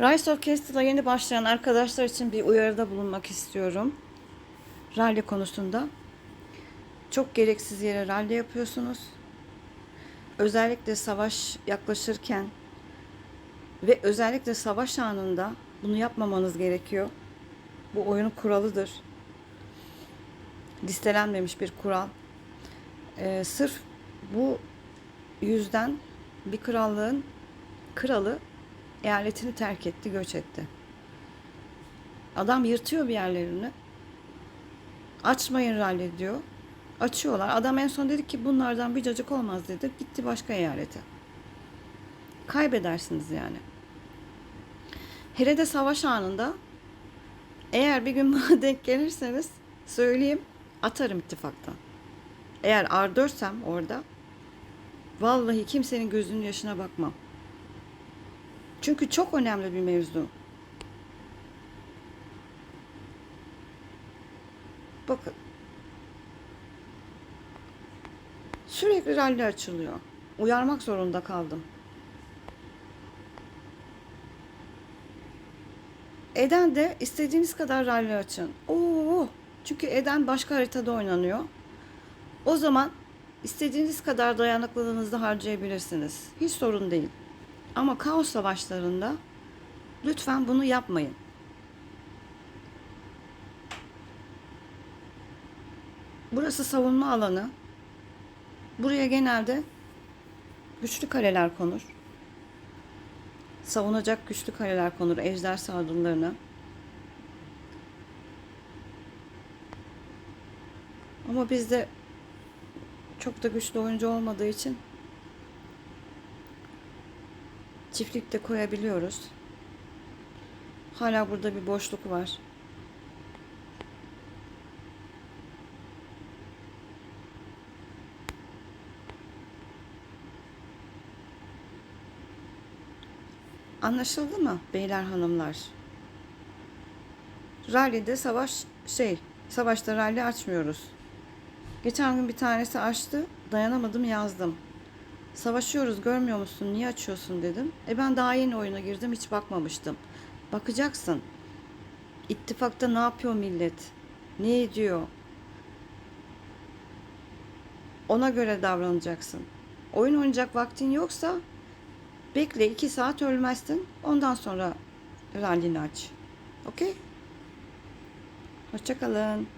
Rise of Castle'a yeni başlayan arkadaşlar için bir uyarıda bulunmak istiyorum. Rally konusunda. Çok gereksiz yere rally yapıyorsunuz. Özellikle savaş yaklaşırken ve özellikle savaş anında bunu yapmamanız gerekiyor. Bu oyunun kuralıdır. Listelenmemiş bir kural. Ee, sırf bu yüzden bir krallığın kralı eyaletini terk etti, göç etti. Adam yırtıyor bir yerlerini. Açmayın rally diyor. Açıyorlar. Adam en son dedi ki bunlardan bir cacık olmaz dedi. Gitti başka eyalete. Kaybedersiniz yani. Hele de savaş anında eğer bir gün bana denk gelirseniz söyleyeyim atarım ittifaktan. Eğer R4'sem orada vallahi kimsenin gözünün yaşına bakmam. Çünkü çok önemli bir mevzu. Bakın. Sürekli rally açılıyor. Uyarmak zorunda kaldım. Eden de istediğiniz kadar rally açın. Oo, çünkü Eden başka haritada oynanıyor. O zaman istediğiniz kadar dayanıklılığınızı harcayabilirsiniz. Hiç sorun değil. Ama kaos savaşlarında lütfen bunu yapmayın. Burası savunma alanı. Buraya genelde güçlü kaleler konur. Savunacak güçlü kaleler konur ejder saldırılarına. Ama bizde çok da güçlü oyuncu olmadığı için çiftlik de koyabiliyoruz. Hala burada bir boşluk var. Anlaşıldı mı beyler hanımlar? Rally'de savaş şey, savaşta rally açmıyoruz. Geçen gün bir tanesi açtı, dayanamadım yazdım. Savaşıyoruz görmüyor musun? Niye açıyorsun dedim. E ben daha yeni oyuna girdim hiç bakmamıştım. Bakacaksın. İttifakta ne yapıyor millet? Ne ediyor? Ona göre davranacaksın. Oyun oynayacak vaktin yoksa bekle iki saat ölmezsin. Ondan sonra rallini aç. Okey? Hoşçakalın.